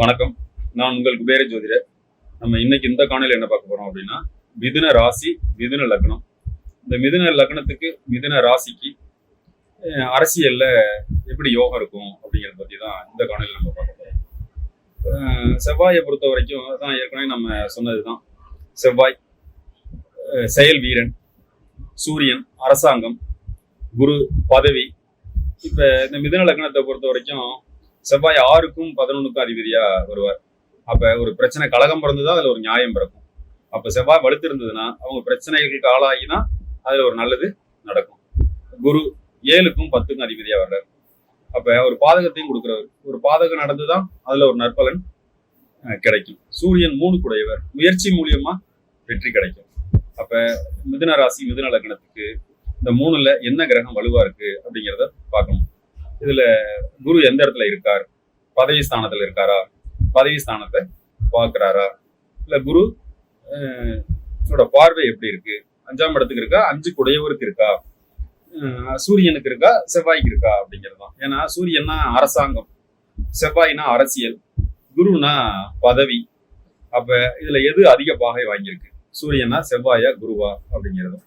வணக்கம். நான் உங்கள் குபேர ஜோதிடர். நம்ம இன்னைக்கு இந்த காணொலியில் என்ன பார்க்க போறோம் அப்படின்னா மிதுன ராசி மிதுன லக்னம். இந்த மிதுன லக்னத்துக்கு மிதுன ராசிக்கு அரசியல்ல எப்படி யோகம் இருக்கும் அப்படிங்கிறத பத்தி தான் இந்த காணொலியில் நம்ம பார்க்க போறோம். செவ்வாயை பொறுத்த வரைக்கும் தான் ஏற்கனவே நம்ம சொன்னதுதான். செவ்வாய் செயல் வீரன் சூரியன் அரசாங்கம் குரு பதவி. இப்போ இந்த மிதுன லக்னத்தை பொறுத்த வரைக்கும் செவ்வாய் ஆறுக்கும் பதினொன்றுக்கும் அதிபதியா வருவார். அப்ப ஒரு பிரச்சனை கலகம் பிறந்ததா அதுல ஒரு நியாயம் பிறக்கும். அப்ப செவ்வாய் வலுத்து இருந்ததுன்னா அவங்க பிரச்சனைகளுக்கு ஆளாகினா அதுல ஒரு நல்லது நடக்கும். குரு ஏழுக்கும் பத்துக்கும் அதிபதியா வர்றார். அப்ப ஒரு பாதகத்தையும் கொடுக்குறவர். ஒரு பாதகம் நடந்துதான் அதுல ஒரு நற்பலன் கிடைக்கும். சூரியன் மூணு குடையவர். முயற்சி மூலியமா வெற்றி கிடைக்கும். அப்ப மிதுன ராசி மிதுன லக்னத்துக்கு இந்த மூணுல என்ன கிரகம் வலுவா இருக்கு அப்படிங்கிறத பார்க்கணும். இதுல குரு எந்த இடத்துல இருக்கார்? பதவி ஸ்தானத்துல இருக்காரா? பதவி ஸ்தானத்தை பார்க்குறாரா? இல்ல குரு பார்வை எப்படி இருக்கு? அஞ்சாம் இடத்துக்கு இருக்கா? அஞ்சு குடையவருக்கு இருக்கா? சூரியனுக்கு இருக்கா? செவ்வாய்க்கு இருக்கா? அப்படிங்கிறது தான் ஏன்னா சூரியன்னா அரசாங்கம் செவ்வாய்னா அரசியல் குருனா பதவி. அப்ப இதுல எது அதிக பாகை வாங்கியிருக்கு? சூரியனா செவ்வாயா குருவா? அப்படிங்கிறது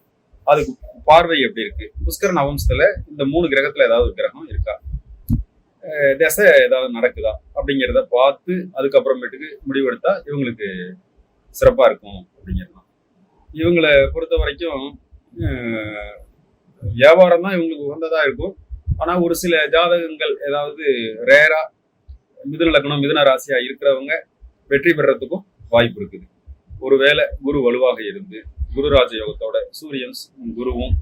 அதுக்கு பார்வை எப்படி இருக்கு? புஷ்கர நவம்சத்துல இந்த மூணு கிரகத்துல ஏதாவது ஒரு கிரகம் இருக்கா? திசை ஏதாவது நடக்குதா அப்படிங்கிறத பார்த்து அதுக்கப்புறமேட்டுக்கு முடிவெடுத்தா இவங்களுக்கு சிறப்பாக இருக்கும் அப்படிங்கிறது தான். இவங்களை பொறுத்த வரைக்கும் வியாபாரம் தான் இவங்களுக்கு உகந்ததா இருக்கும். ஆனால் ஒரு சில ஜாதகங்கள் ஏதாவது ரேரா மிதுன லக்னம் மிதுன ராசியா இருக்கிறவங்க வெற்றி பெறத்துக்கும் வாய்ப்பு இருக்குது. ஒருவேளை குரு வலுவாக இருந்து குரு ராஜ யோகத்தோட சூரியன் குருவும்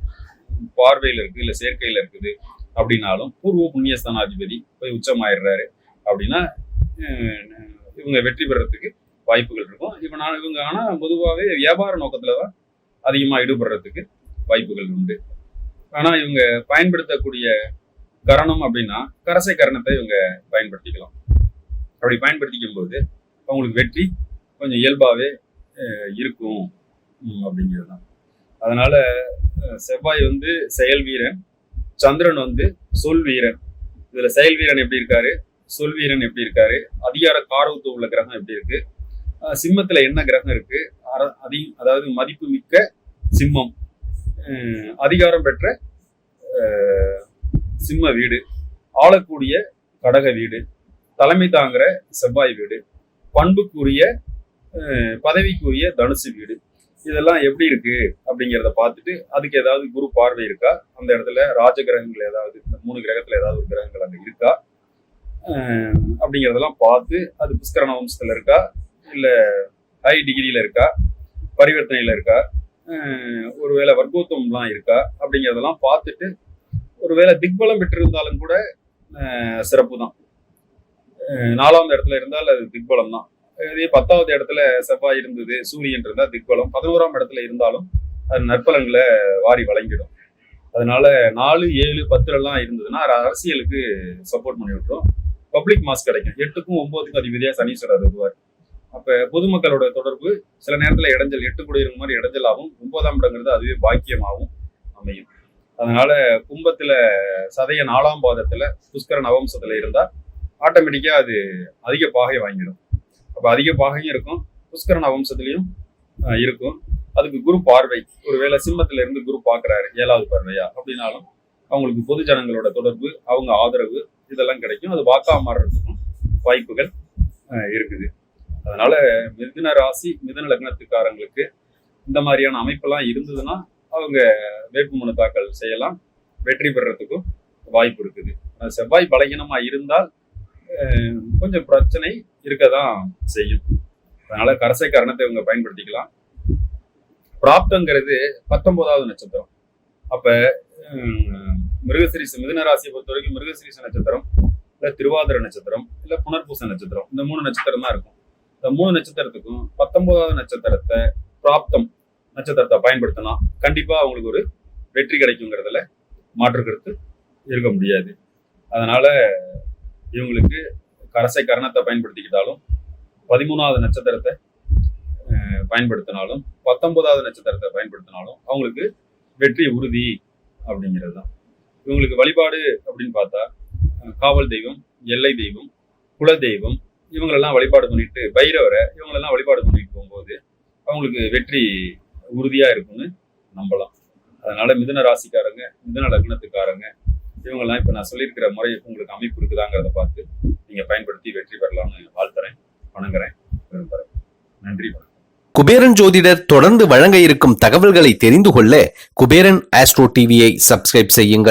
பார்வையில் இருக்குது இல்லை சேர்க்கையில் இருக்குது. அப்படின்னாலும் பூர்வ புண்ணியஸ்தானாதிபதி போய் உச்சமாயிடுறாரு அப்படின்னா இவங்க வெற்றி பெறத்துக்கு வாய்ப்புகள் இருக்கும். இப்போ நான் இவங்க ஆனால் பொதுவாகவே வியாபார நோக்கத்தில் தான் அதிகமாக ஈடுபடுறதுக்கு வாய்ப்புகள் உண்டு. ஆனால் இவங்க பயன்படுத்தக்கூடிய கரணம் அப்படின்னா கரசை கரணத்தை இவங்க பயன்படுத்திக்கலாம். அப்படி பயன்படுத்திக்கும் போது அவங்களுக்கு வெற்றி கொஞ்சம் இயல்பாகவே இருக்கும். அப்படிங்கிறது தான் அதனால் செவ்வாய் வந்து செயல் வீரன். சந்திரன் வந்து சொல் வீரன். இதுல செயல் வீரன் எப்படி இருக்காரு? சொல் வீரன் எப்படி இருக்காரு? அதிகார காரவத்து உள்ள கிரகம் எப்படி இருக்கு? சிம்மத்துல என்ன கிரகம் இருக்கு? அதி அதாவது மதிப்பு மிக்க சிம்மம். அதிகாரம் பெற்ற சிம்ம வீடு. ஆளக்கூடிய கடக வீடு. தலைமை தாங்குற செவ்வாய் வீடு. பண்புக்குரிய பதவிக்குரிய தனுசு வீடு. இதெல்லாம் எப்படி இருக்கு அப்படிங்கிறத பார்த்துட்டு அதுக்கு ஏதாவது குரு பார்வை இருக்கா? அந்த இடத்துல ராஜ கிரகங்கள் ஏதாவது இந்த மூணு கிரகத்துல ஏதாவது ஒரு கிரகங்கள் அங்கே இருக்கா? அப்படிங்கிறதெல்லாம் பார்த்து அது புஷ்கரண வம்சத்தில் இருக்கா? இல்லை ஹை டிகிரியில் இருக்கா? பரிவர்த்தனையில் இருக்கா? ஒருவேளை வர்க்கோத்தம்லாம் இருக்கா? அப்படிங்கிறதெல்லாம் பார்த்துட்டு ஒருவேளை திக்பலம் பெற்றிருந்தாலும் கூட சிறப்பு தான் நாலாவது இடத்துல இருந்தால் அது திக்பலம் தான் இதே பத்தாவது இடத்துல செவ்வாய் இருந்தது சூரியன் இருந்தா திக்பலம். பதினோராம் இடத்துல இருந்தாலும் அது நற்பலன்களை வாரி வழங்கிடும். அதனால நாலு ஏழு பத்துல எல்லாம் இருந்ததுன்னா அரசியலுக்கு சப்போர்ட் பண்ணி விட்டுரும். பப்ளிக் மாஸ் கிடைக்கும். எட்டுக்கும் ஒன்பதுக்கும் அதிபதியா சனீஸ்வரர் வருவார். அப்ப பொதுமக்களோட தொடர்பு சில நேரத்துல இடைஞ்சல் எட்டு கூட இருக்க மாதிரி இடைஞ்சலாகவும் ஒன்பதாம் இடங்கிறது அதுவே பாக்கியமாகவும் அமையும். அதனால கும்பத்துல சதய நாலாம் பாதத்துல புஷ்கர நவம்சத்துல இருந்தா ஆட்டோமேட்டிக்கா அது அதிக பாகை வாங்கிடும். அப்போ அதிக பாகையும் இருக்கும். புஷ்கரண வம்சத்துலேயும் இருக்கும். அதுக்கு குரு பார்வை. ஒருவேளை சிம்மத்துல இருந்து குரு பார்க்குறாரு ஏழாவது பார்வையா அப்படின்னாலும் அவங்களுக்கு பொது ஜனங்களோட தொடர்பு அவங்க ஆதரவு இதெல்லாம் கிடைக்கும். அது வாக்கா மாறுறதுக்கும் வாய்ப்புகள் இருக்குது. அதனால மிதுன ராசி மிதுன லக்னத்துக்காரங்களுக்கு இந்த மாதிரியான அமைப்பெல்லாம் இருந்ததுன்னா அவங்க வேட்புமனு தாக்கல் செய்யலாம். வெற்றி பெறுறதுக்கும் வாய்ப்பு இருக்குது. செவ்வாய் பலகீனமாக இருந்தால் கொஞ்சம் பிரச்சனை இருக்க தான் செய்யும். அதனால கரசை காரணத்தை இவங்க பயன்படுத்திக்கலாம். பிராப்தங்கிறது பத்தொன்பதாவது நட்சத்திரம். அப்ப ஹம், மிருகசிரீச மிதுன ராசியை பொறுத்த வரைக்கும் மிருகசிரீச நட்சத்திரம் இல்ல திருவாதிர நட்சத்திரம் இல்ல புனர்பூச நட்சத்திரம் இந்த மூணு நட்சத்திரம் தான் இருக்கும். இந்த மூணு நட்சத்திரத்துக்கும் பத்தொன்பதாவது நட்சத்திரத்தை பிராப்தம் நட்சத்திரத்தை பயன்படுத்தினா கண்டிப்பா அவங்களுக்கு ஒரு வெற்றி கிடைக்குங்கிறதுல மாற்று கருத்து இருக்க முடியாது. அதனால இவங்களுக்கு கரசை கரணத்தை பயன்படுத்திக்கிட்டாலும் பதிமூணாவது நட்சத்திரத்தை பயன்படுத்தினாலும் பத்தொன்பதாவது நட்சத்திரத்தை பயன்படுத்தினாலும் அவங்களுக்கு வெற்றி உறுதி அப்படிங்கிறது தான் இவங்களுக்கு வழிபாடு அப்படின்னு பார்த்தா காவல் தெய்வம் எல்லை தெய்வம் குல தெய்வம் இவங்களெல்லாம் வழிபாடு பண்ணிட்டு பைரவரை இவங்களெல்லாம் வழிபாடு பண்ணிட்டு போகும்போது அவங்களுக்கு வெற்றி உறுதியாக இருக்கும்னு நம்பலாம். அதனால மிதுன ராசிக்காரங்க மிதன லக்னத்துக்காரங்க இவங்கெல்லாம் இப்போ நான் சொல்லியிருக்கிற முறை உங்களுக்கு அமைப்பு இருக்குதாங்கிறத பார்த்து நீங்க பயன்படுத்தி வெற்றி பெறலாம்னு வாழ்த்துறேன் வணங்குறேன் விரும்புகிறேன் நன்றி வணக்கம். குபேரன் ஜோதிடர் தொடர்ந்து வழங்க இருக்கும் தகவல்களை தெரிந்து கொள்ள குபேரன் ஆஸ்ட்ரோ டிவியை சப்ஸ்கிரைப் செய்யுங்கள்.